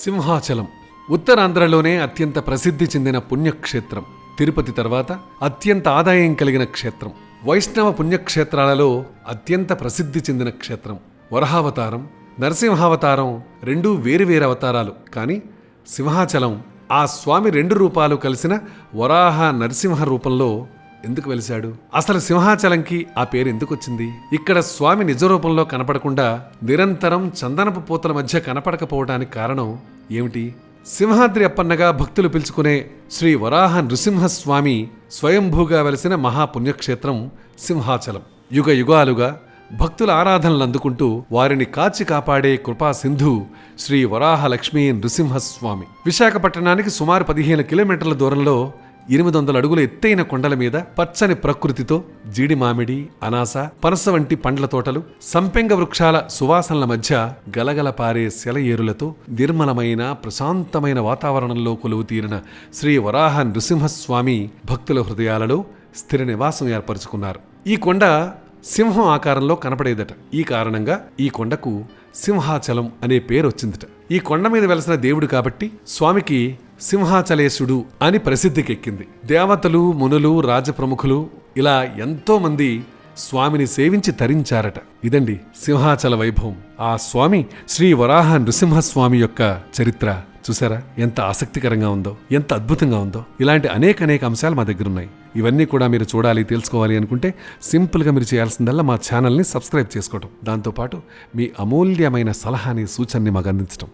సింహాచలం. ఉత్తరాంధ్రలోనే అత్యంత ప్రసిద్ధి చెందిన పుణ్యక్షేత్రం. తిరుపతి తర్వాత అత్యంత ఆదాయం కలిగిన క్షేత్రం. వైష్ణవ పుణ్యక్షేత్రాలలో అత్యంత ప్రసిద్ధి చెందిన క్షేత్రం. వరహావతారం నరసింహావతారం రెండూ వేరువేరు అవతారాలు. కానీ సింహాచలం ఆ స్వామి రెండు రూపాలు కలిసిన వరాహ నరసింహ రూపంలో ఎందుకు వెలిశాడు? అసలు సింహాచలంకి ఆ పేరు ఎందుకు వచ్చింది ఇక్కడ స్వామి నిజ రూపంలో కనపడకుండా నిరంతరం చందనపు పూతల మధ్య కనపడకపోవడానికి కారణం ఏమిటి? సింహాద్రి అప్పన్నగా భక్తులు పిలుచుకునే శ్రీ వరాహ నృసింహస్వామి స్వయంభూగా వెలసిన మహాపుణ్యక్షేత్రం సింహాచలం. యుగ యుగాలుగా భక్తుల ఆరాధనలు అందుకుంటూ వారిని కాచి కాపాడే కృపా సింధు శ్రీ వరాహ లక్ష్మీ నృసింహస్వామి. విశాఖపట్టణానికి సుమారు పదిహేను కిలోమీటర్ల దూరంలో ఎనిమిది వందల అడుగుల ఎత్తైన కొండల మీద పచ్చని ప్రకృతితో జీడి మామిడి అనాస పనస వంటి పండ్ల తోటలు సంపెంగ వృక్షాల సువాసనల మధ్య గలగల పారే సెలయేరులతో నిర్మలమైన ప్రశాంతమైన వాతావరణంలో కొలువు తీరిన శ్రీ వరాహ నృసింహస్వామి భక్తుల హృదయాలలో స్థిర నివాసం ఏర్పరచుకున్నారు. ఈ కొండ సింహం ఆకారంలో కనపడేదట. ఈ కారణంగా ఈ కొండకు సింహాచలం అనే పేరు వచ్చిందట ఈ కొండ మీద వెలసిన దేవుడు కాబట్టి స్వామికి సింహాచలేశుడు అని ప్రసిద్ధికెక్కింది. దేవతలు మునులు రాజప్రముఖులు ఇలా ఎంతోమంది స్వామిని సేవించి తరించారట. ఇదండి సింహాచల వైభవం. ఆ స్వామి శ్రీ వరాహ నృసింహస్వామి యొక్క చరిత్ర. చూసారా? ఎంత ఆసక్తికరంగా ఉందో ఎంత అద్భుతంగా ఉందో. ఇలాంటి అనేక అనేక అంశాలు మా దగ్గర ఉన్నాయి ఇవన్నీ కూడా మీరు చూడాలి తెలుసుకోవాలి అనుకుంటే సింపుల్గా మీరు చేయాల్సిందల్లా మా ఛానల్ని సబ్స్క్రైబ్ చేసుకోవటం. దాంతోపాటు మీ అమూల్యమైన సలహాని సూచనని మాకు అందించడం